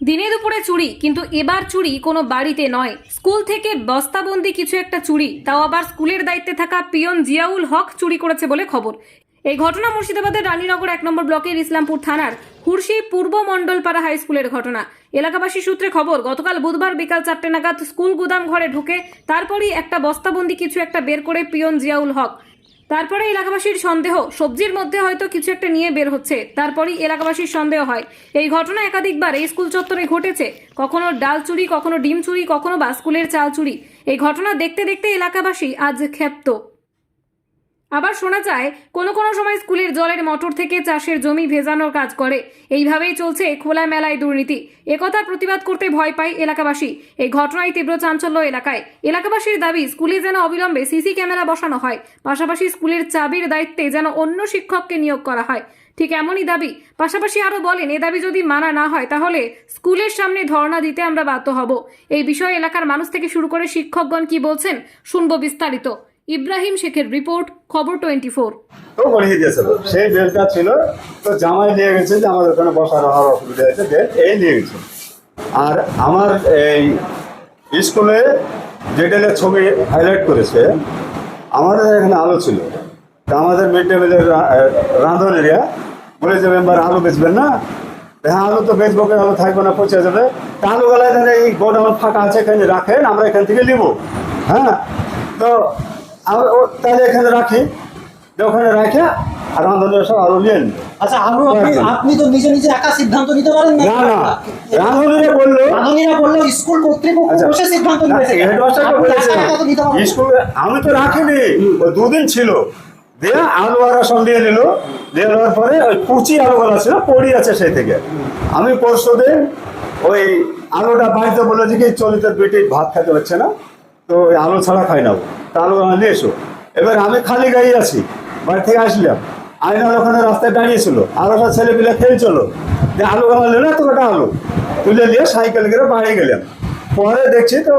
দিনে দুপুরে চুরি, কিন্তু এবার চুরি কোনো বাড়িতে নয়। স্কুল থেকে বস্তাবন্দি কিছু একটা চুরি, তাও আবার স্কুলের দায়িত্বে থাকা পিয়ন জিয়াউল হক চুরি করেছে বলে খবর। এই ঘটনা মুর্শিদাবাদের রানীনগর এক নম্বর ব্লকের ইসলামপুর থানার হুরশি পূর্ব মণ্ডলপাড়া হাই স্কুলের ঘটনা। এলাকাবাসী সূত্রে খবর, গতকাল বুধবার বিকাল চারটে নাগাদ স্কুল গুদাম ঘরে ঢুকে তারপরই একটা বস্তাবন্দি কিছু একটা বের করে পিয়ন জিয়াউল হক। তারপরে এলাকাবাসীর সন্দেহ, সবজির মধ্যে হয়তো কিছু একটা নিয়ে বের হচ্ছে, তারপরেই এলাকাবাসীর সন্দেহ হয়। এই ঘটনা একাধিকবার এই স্কুল চত্বরে ঘটেছে। কখনো ডাল চুরি, কখনো ডিম চুরি, কখনো বা স্কুলের চাল চুরি। এই ঘটনা দেখতে দেখতে এলাকাবাসী আজ ক্ষেপ্ত। আবার শোনা যায়, কোনো কোনো সময় স্কুলের জলের মোটর থেকে চাষের জমি ভেজানোর কাজ করে। এইভাবেই চলছে খোলা মেলায় দুর্নীতি। একথার প্রতিবাদ করতে ভয় পায় এলাকাবাসী। এই ঘটনায় তীব্র চাঞ্চল্য এলাকায়। এলাকাবাসীর দাবি, স্কুলে যেন অবিলম্বে সিসি ক্যামেরা বসানো হয়। পাশাপাশি স্কুলের চাবির দায়িত্বে যেন অন্য শিক্ষককে নিয়োগ করা হয়। ঠিক এমনই দাবি। পাশাপাশি আরও বলেন, এ দাবি যদি মানা না হয়, তাহলে স্কুলের সামনে ধর্ণা দিতে আমরা বাধ্য হব। এই বিষয়ে এলাকার মানুষ থেকে শুরু করে শিক্ষকগণ কি বলছেন, শুনব বিস্তারিত। ইব্রাহিম শেখের রিপোর্ট, খবর টোয়েন্টি ফোর। তো বলিয়ে দিয়েছিল সেই বেলটা ছিল, তো জামাই নিয়ে গেছে যে আমাদের ওখানে বসার হওয়ার অসুবিধা হয়েছে বেল এই নিয়ে গেছে। আর আমার এই স্কুলে ডিটেলের ছবি হাইলাইট করেছে, আমাদের এখানে আলো ছিল। তা আমাদের মিড ডে মিলের রাঁধন এরিয়া বলে যে, মেম্বার, আলু বেচবেন না? হ্যাঁ আলু তো বেচবো কেন আলু থাকবে না, পচে যাবে। তা আলু গলায় এই গোডাউন ফাঁকা আছে, এখানে রাখেন, আমরা এখান থেকে নিব। হ্যাঁ তো আমরা তাহলে এখানে রাখি। ওখানে রাখে আর রাঁধনের সব আলু নিয়ে নিল আচ্ছা আপনি তো নিজে নিজে একা সিদ্ধান্ত নিতে পারেন না। না না। রাঁধুনিরা বলল রাঁধুনিরা বলল স্কুল কর্তৃপক্ষ আচ্ছা। বসে সিদ্ধান্ত নিয়েছে। হেডমাস্টারকে বলেছে। স্কুলে আমি তো রাখিনি। দুদিন ছিল। দিয়ে আলু আর রসম দিয়ে নিল। দিয়ে দেওয়ার পরে ওই কুচি আলুগুলো ছিল পড়ি আছে সেই থেকে। আমি পরশু দিন ওই আলুটা বাড়িতে বলে যে কি চলিত বেটি ভাত খেতে হচ্ছে না। তো আলু ছাড়া খাই না তা আলু নিয়ে এসো। এবার আমি খালি গাড়ি আছি বাড়ি থেকে আসলাম। আইনার ওখানে রাস্তায় দাঁড়িয়েছিল। আরও সব ছেলে পিলে খেলছিল। যে আলু গালা নিল না তো কটা আলু? তুলে নিয়ে সাইকেল করে বাড়ি গেলাম। পরে দেখছি তো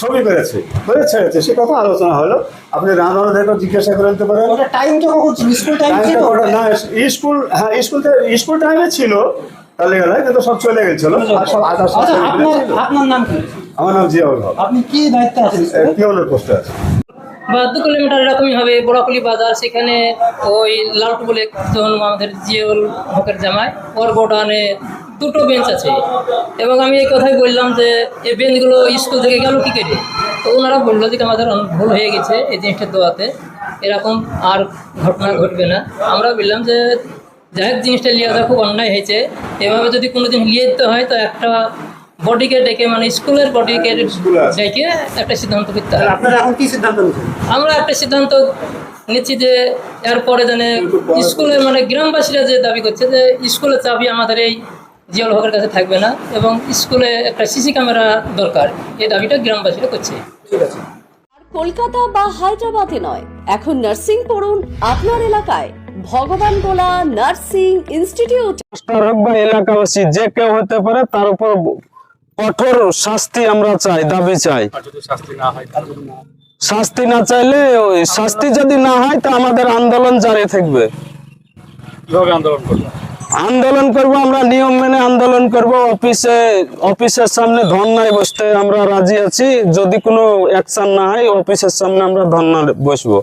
ছবি করেছে করে ছেড়েছে। সে কথা আলোচনা হলো। আপনি রান্নাদেরকে জিজ্ঞাসা করে নিতে পারেন। ওটা টাইমটা কখন স্কুল টাইম ছিল? না স্কুল হ্যাঁ স্কুল স্কুল টাইমে ছিল। তাহলে গেলে কিন্তু সব চলে গেছিল। আর সব আচ্ছা। আপনার নাম কি? আমার নাম জিয়াউল হক। আপনি কি দায়িত্বে আছেন? পিওনের পোস্টে আছে। বা দু কিলোমিটার এরকমই হবে বড়াকুলি বাজার সেখানে ওই লালটু বলে একজন আমাদের জিওল হকের জামাই ওর গোডাউনে দুটো বেঞ্চ আছে। এবং আমি এই কথাই বললাম যে এই বেঞ্চগুলো স্কুল থেকে গেল কী করে? তো ওনারা বলল যে আমাদের ভুল হয়ে গেছে এই জিনিসটা দেওয়াতে। এরকম আর ঘটনা ঘটবে না। আমরা বললাম যে যাই হোক জিনিসটা নিয়ে আসা খুব অন্যায় হয়েছে। এভাবে যদি কোনো দিন নিয়ে যেতে হয় তো একটা বডিকে ডেকে মানে স্কুলের বডিকে ডেকে একটা সিদ্ধান্ত করতে হবে। আপনারা এখন কি সিদ্ধান্ত আমরা একটা সিদ্ধান্ত নিচ্ছি যে এরপরে যেন স্কুলে মানে গ্রামবাসীরা যে দাবি করছে যে স্কুলের চাবি আমাদের এই জিয়াউল হকের কাছে থাকবে না এবং স্কুলে একটা সিসি ক্যামেরা দরকার এই দাবিটা গ্রামবাসীরা করছে। ঠিক আছে। কলকাতা বা হায়দ্রাবাদে নয় এখন নার্সিং পড়ুন আপনার এলাকায়। ভগবান গোলা নার্সিং ইনস্টিটিউট। এলাকাবাসী যে কেউ হতে পারে তার উপর কঠোর শাস্তি আমরা চাই দাবি চাই। শাস্তি না চাইলে ওই শাস্তি যদি না হয় তা আমাদের আন্দোলন জারি থাকবে। আন্দোলন করব? আমরা নিয়ম মেনে আন্দোলন করব। অফিসে অফিসের সামনে ধর্নায় বসতে আমরা রাজি আছি। যদি কোনো অ্যাকশন না হয় অফিসের সামনে আমরা ধর্না বসবো।